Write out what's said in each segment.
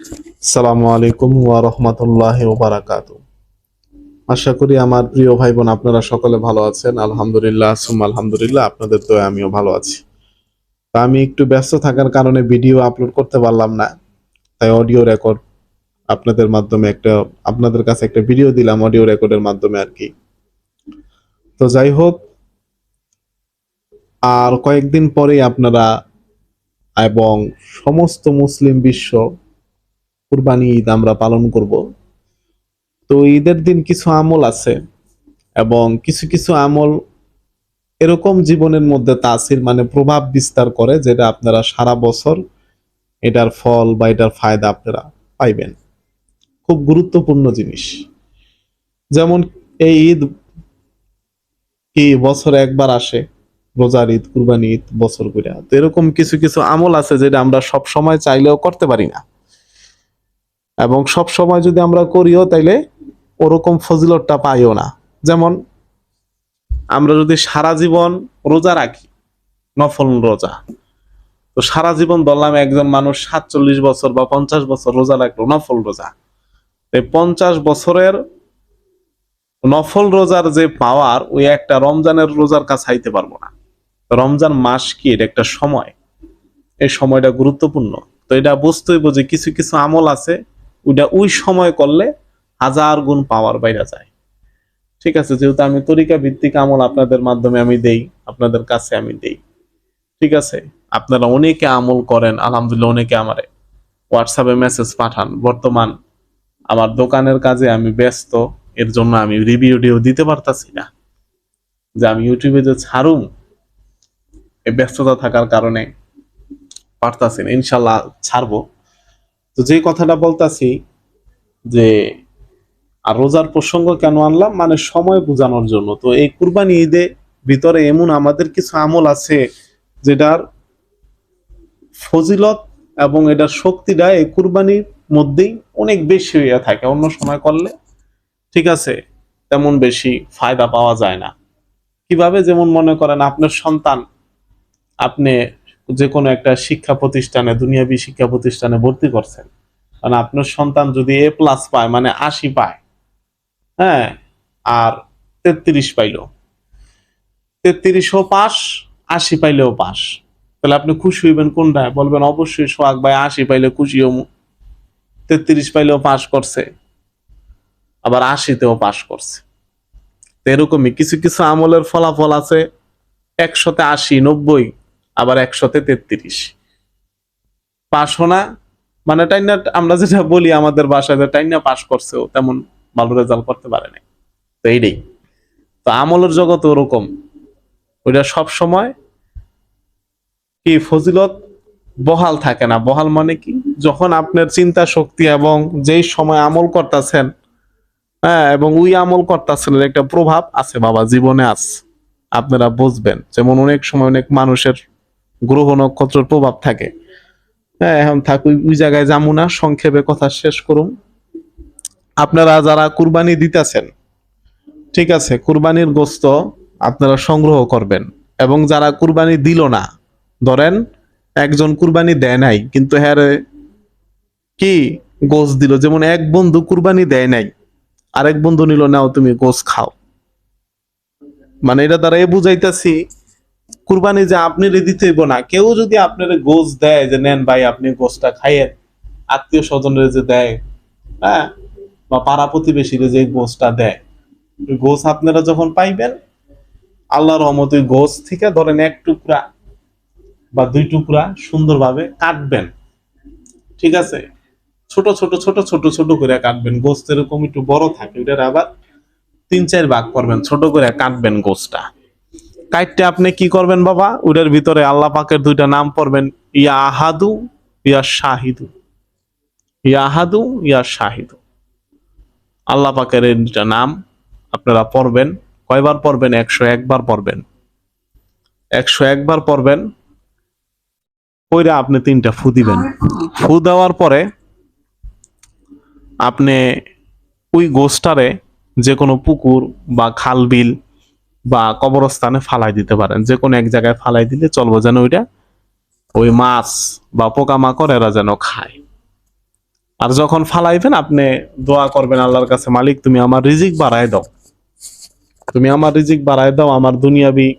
আসসালামু আলাইকুম ওয়া রাহমাতুল্লাহি ওয়া বারাকাতু আশা করি আমার প্রিয় ভাই বোন আপনারা সকলে ভালো আছেন। আলহামদুলিল্লাহ আলহামদুলিল্লাহ, আপনাদের তো আমিও ভালো আছি। তা আমি একটু ব্যস্ত থাকার কারণে ভিডিও আপলোড করতে পারলাম না, তাই অডিও রেকর্ড আপনাদের মাধ্যমে একটা, আপনাদের কাছে একটা ভিডিও দিলাম অডিও রেকর্ডের মাধ্যমে আর কি। তো যাই হোক, আর কয়েকদিন পরেই আপনারা এবং সমস্ত মুসলিম বিশ্ব কুরবানি ঈদ আমরা পালন করব। তো ঈদের দিন কিছু আমল আছে এবং কিছু কিছু আমল এরকম জীবনের মধ্যে তাসির মানে প্রভাব বিস্তার করে যেটা আপনারা সারা বছর এটার ফল বা এটার ফায়দা আপনারা পাইবেন। খুব গুরুত্বপূর্ণ জিনিস। যেমন এই ঈদ কি বছরে একবার আসে, রোজার ঈদ, কুরবানি ঈদ, বছর করে তো এরকম কিছু কিছু আমল আছে যেটা আমরা সব সময় চাইলেও করতে পারি না। এবং সব সময় যদি আমরা করিও, তাইলে ওরকম ফজিলতটা পাইও না। যেমন, আমরা যদি সারা জীবন রোজা রাখি, নফল রোজা, তো সারা জীবন ধরলাম একজন মানুষ সাতচল্লিশ বছর বা পঞ্চাশ বছর রোজা রাখল, নফল রোজা। এই পঞ্চাশ বছরের নফল রোজার যে পাওয়ার, ওই একটা রমজানের রোজার কাছে আইতে পারব না। রমজান মাস কি? এটা একটা সময়। এই সময়টা গুরুত্বপূর্ণ। তো এটা বুঝতেই যে কিছু কিছু আমল আছে ওইটা ওই সময় করলে হাজার গুণ পাওয়ার বাইরে যায়। ঠিক আছে, যেহেতু আমি তরিকা ভিত্তিক আমল আপনাদের মাধ্যমে আমি দেই, আপনাদের কাছে আমি দেই। ঠিক আছে, আপনারা অনেকে আমল করেন, আলহামদুলিল্লাহ অনেকে আমারে হোয়াটসঅ্যাপে মেসেজ পাঠান। বর্তমান আমার দোকানের কাজে আমি ব্যস্ত, এর জন্য আমি রিভিউ টিভিউ দিতে পারতাছি না। যে আমি ইউটিউবে যে ছাড়ুম, এই ব্যস্ততা থাকার কারণে পারতাছি না। ইনশাল্লাহ ছাড়বো। তো যে কথাটা বলতাছি যে, আর রোজার প্রসঙ্গ কেন আনলাম? মানে সময় বোঝানোর জন্য। তো এই কুরবানি ঈদে ভিতরে এমন আমাদের কিছু আমল আছে যেটার ফজিলত এবং এটার শক্তিটা এই কুরবানির মধ্যেই অনেক বেশি হইয়া থাকে। অন্য সময় করলে ঠিক আছে, তেমন বেশি ফায়দা পাওয়া যায় না। কীভাবে? যেমন মনে করেন আপনার সন্তান, আপনি যে কোনো একটা শিক্ষা প্রতিষ্ঠানে, দুনিয়াবী শিক্ষা প্রতিষ্ঠানে ভর্তি করছেন। কারণ আপনার সন্তান যদি এ প্লাস পায় মানে আশি পায় হ্যাঁ আর তেত্রিশ পাইলো। তেত্রিশও পাস, আশি পাইলেও পাস। তাহলে আপনি খুশি হইবেন কোনটা? বলবেন, অবশ্যই সোহাগ ভাই, আশি পাইলে খুশি হমু তেত্রিশ পাইলেও পাস করছে, আবার আশিতেও পাস করছে। এরকমই কিছু কিছু আমলের ফলাফল আছে। একশোতে আশি, নব্বই আবার একশোতে তেত্রিশ। পাশ হোনা মানে টাইনা, আমরা যেটা বলি আমাদের বাসায় যে টাইনা পাশ করছে, ও তেমন ভালো রেজাল্ট করতে পারে নাই। তো এইটাই। তো আমলের জগৎ ওরকম। ওইটা সব সময় কি ফজিলত? বহাল থাকে না। বহাল মানে কি? যখন আপনার চিন্তা শক্তি এবং যেই সময় আমল করতেছেন হ্যাঁ এবং ওই আমল করতেছেন একটা প্রভাব আছে বাবা, জীবনে আছে। আপনারা বুঝবেন। যেমন অনেক সময় অনেক মানুষের গ্রহ নক্ষত্রের প্রভাব থাকে। হ্যাঁ এখন থাকুই ওই জায়গায় যাব না, সংক্ষেপে কথা শেষ করুন। আপনারা যারা কুরবানি দিতেছেন, ঠিক আছে, কুরবানির গোস্ত আপনারা সংগ্রহ করবেন। এবং যারা কুরবানি দিল না, ধরেন একজন কুরবানি দেয় নাই, কিন্তু হ্যাঁ কি গোস দিল? যেমন এক বন্ধু কুরবানি দেয় নাই, আরেক বন্ধু নিল, নাও তুমি গোস খাও। মানে এটা দ্বারা এ বুঝাইতেছি কুরবানি যে আপনি দিতে হইব না। কেউ যদি আপনার গোস দেয় যে, নেন ভাই, আপনি গোসটা খাইয়েন। আত্মীয় স্বজনের যে দেয় হ্যাঁ? বা পাড়া প্রতিবেশীরা যে গোসটা দেয়। গোস আপনারা যখন পাইবেন আল্লাহ রহমত ওই গোস থেকে ধরেন এক টুকরা বা দুই টুকরা সুন্দরভাবে কাটবেন। ঠিক আছে? ছোট ছোট ছোট ছোট ছোট করে কাটবেন। গোস্ত এরকম একটু বড় থাকে ওটার আবার তিন, চার ভাগ করবেন। ছোট করে কাটবেন গোসটা কাইটটা আপনি কি করবেন বাবা? ওটার ভিতরে আল্লাহ পাকের দুইটা নাম পড়বেন, ইয়া আহাদু, ইয়া শাহিদু। ইয়া আহাদু, ইয়া শাহিদু। আল্লাহ পাকের দুইটা নাম আপনারা পড়বেন। কয়বার পড়বেন? একশো একবার পড়বেন। একশো একবার পড়বেন। কইরা আপনি তিনটা ফু দিবেন। ফু দেওয়ার পরে আপনি ওই গোষ্ঠটারে যে কোনো পুকুর বা খাল বিল বা কবরস্থানে ফালাই দিতে পারেন। যে কোনো এক জায়গায় ফালাই দিলে চলবো যেন ওইটা ওই মাছ বা পোকামাকড় এরা যেন খায়। আর যখন ফালাইবেন, আপনি দোয়া করবেন, আল্লাহর কাছে, মালিক, তুমি আমার রিজিক বাড়ায় দাও। তুমি আমার রিজিক বাড়ায় দাও, আমার দুনিয়াবি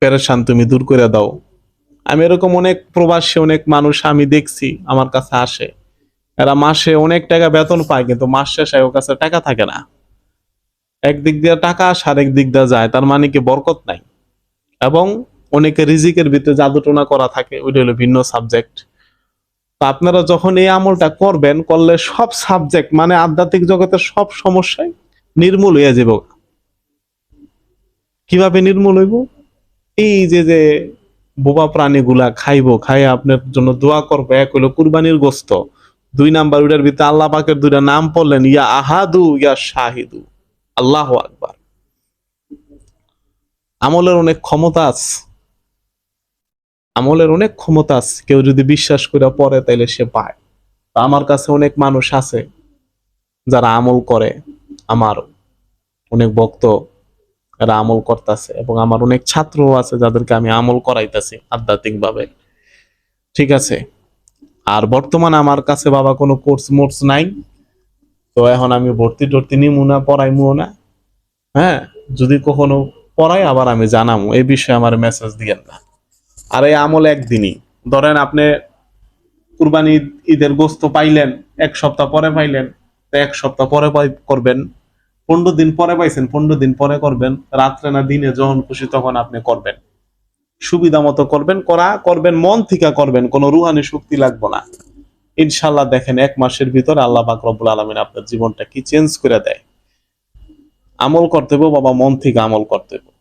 পেরেশান তুমি দূর করে দাও। আমি এরকম অনেক প্রবাসী, অনেক মানুষ আমি দেখছি, আমার কাছে আসে। এরা মাসে অনেক টাকা বেতন পায়, কিন্তু মাস শেষে ওর কাছে টাকা থাকে না। একদিক দিয়ে টাকা আসে আরেক দিক দিয়ে যায়, তার মানে কি বরকত নাই। এবং অনেকে রিজিকের ভিতরে জাদুটোনা করা থাকে, ওইটা হলো ভিন্ন সাবজেক্ট তা আপনারা যখন এই আমলটা করবেন, করলে সব সাবজেক্ট মানে আধ্যাত্মিক জগতের সব সমস্যাই নির্মূল হয়ে যাব। কীভাবে নির্মূল হইব? এই যে যে বোবা প্রাণীগুলা খাইবো খাই আপনার জন্য দোয়া করব, এক হইল কুরবানির গোস্ত। দুই নাম্বার, ওইটার ভিতরে আল্লাহ পাকের দুইটা নাম পড়লেন, ইয়া আহাদু, ইয়া শাহিদু। আল্লাহ আকবার। আমলের অনেক ক্ষমতা আছে। আমলের অনেক ক্ষমতা আছে। কেউ যদি বিশ্বাস করে পড়ে, তাইলে সে পায়। আমার কাছে অনেক মানুষ আছে, যারা আমল করে। আমার অনেক ভক্ত, এরা আমল করতেছে এবং আমার অনেক ছাত্র আছে যাদেরকে আমি আমল করাইতেছি আধ্যাত্মিক ভাবে ঠিক আছে? আর বর্তমানে আমার কাছে বাবা কোনো কোর্স মোর্স নাই। তো এখন আমি ভর্তি টর্তি নিমু না, পড়াইমুও না। হ্যাঁ যদি কখনো পড়াই, আবার আমি জানামু। এই বিষয়ে আমার মেসেজ দিয়েন না। আর এই আমল একদিনই। ধরেন আপনি কুরবানি ঈদ- ঈদের গোস্ত পাইলেন, এক সপ্তাহ পরে পাইলেন, তো এক সপ্তাহ পরে করবেন। পনেরো দিন পরে পাইছেন, পনেরো দিন পরে করবেন। রাত্রে না দিনে যখন খুশি তখন আপনি করবেন। সুবিধা মতো করবেন, করা, করবেন, মন থেকে করবেন, কোনো রুহানি শক্তি লাগবে না। ইনশাল্লাহ দেখেন এক মাসের ভিতরে আল্লাহ বাকরবুল আলমিন আপনার জীবনটা কি চেঞ্জ করে দেয়। আমল করতে বাবা মন থেকে আমল করতে হবে